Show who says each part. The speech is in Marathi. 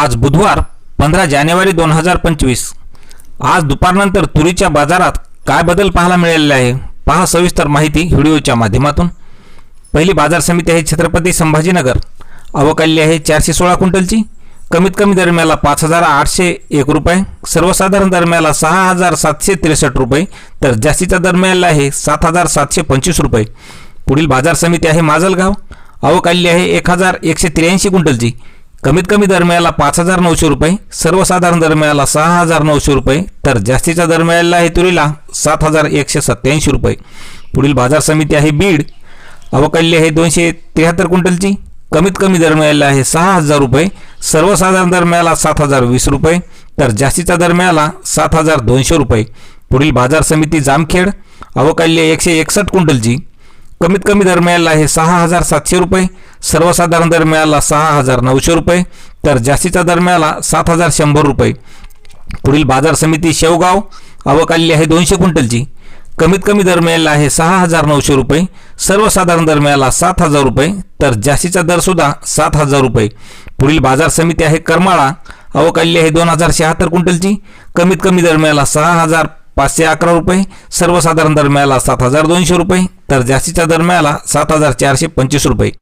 Speaker 1: आज बुधवार पंधरा जानेवारी दोन हजार पंचवीस. आज दुपारनंतर तुरीच्या बाजारात काय बदल पाहायला मिळालेला आहे? पहा सविस्तर माहिती व्हिडिओच्या माध्यमातून. पहिली बाजार समिती आहे छत्रपती संभाजीनगर. अवकाली आहे चारशे सोळा क्विंटलची. कमीत कमी दरम्याला पाच हजार आठशे एक रुपये. सर्वसाधारण दरम्याला सहा हजार सातशे त्रेसष्ट रुपये. तर जास्तीचा दरम्याला आहे सात हजार सातशे पंचवीस रुपये. पुढील बाजार समिती आहे माजलगाव. अवकाली आहे एक हजार एकशे त्र्याऐंशी क्विंटलची. कमीत कमी दरम्याला पाच हजार नऊशे रुपये सर्वसाधारण दरम्याला सहा हजार नऊशे रुपये तर जास्तीच्या दरम्याला आहे तुरीला सात हजार एकशे सत्त्याऐंशी रुपये. पुढील बाजार समिती आहे बीड. अवकाल्य आहे दोनशे त्र्याहत्तर क्विंटलची. कमीत कमी दरम्याला आहे सहा हजार रुपये सर्वसाधारण दरम्याला सात हजार वीस रुपये तर जास्तीच्या दरम्याला सात हजार दोनशे रुपये. पुढील बाजार समिती जामखेड. अवकाल्य एकशे एकसष्ट क्विंटलची. कमीत कमी दरम्याला आहे सहा हजार सातशे रुपये सर्वसाधारण दरम्याला सहा हजार नऊशे रुपये तर जास्तीच्या दरम्याला सात हजार शंभर रुपये. पुढील बाजार समिती शेवगाव अवकाल्य आहे दोनशे क्विंटलची. कमीत कमी दरम्याला आहे सहा हजार नऊशे रुपये सर्वसाधारण दरम्याला सात हजार रुपये तर जास्तीचा दरसुद्धा सात हजार रुपये. पुढील बाजार समिती आहे करमाळा अवकाल्य आहे दोन हजार शहात्तर क्विंटलची. कमीत कमी दरम्याला सहा हजार पाचशे अकरा रुपये सर्वसाधारण दरम्याला सात हजार दोनशे रुपये तर जास्तीच्या दरम्याला सात हजार चारशे पंचवीस रुपये.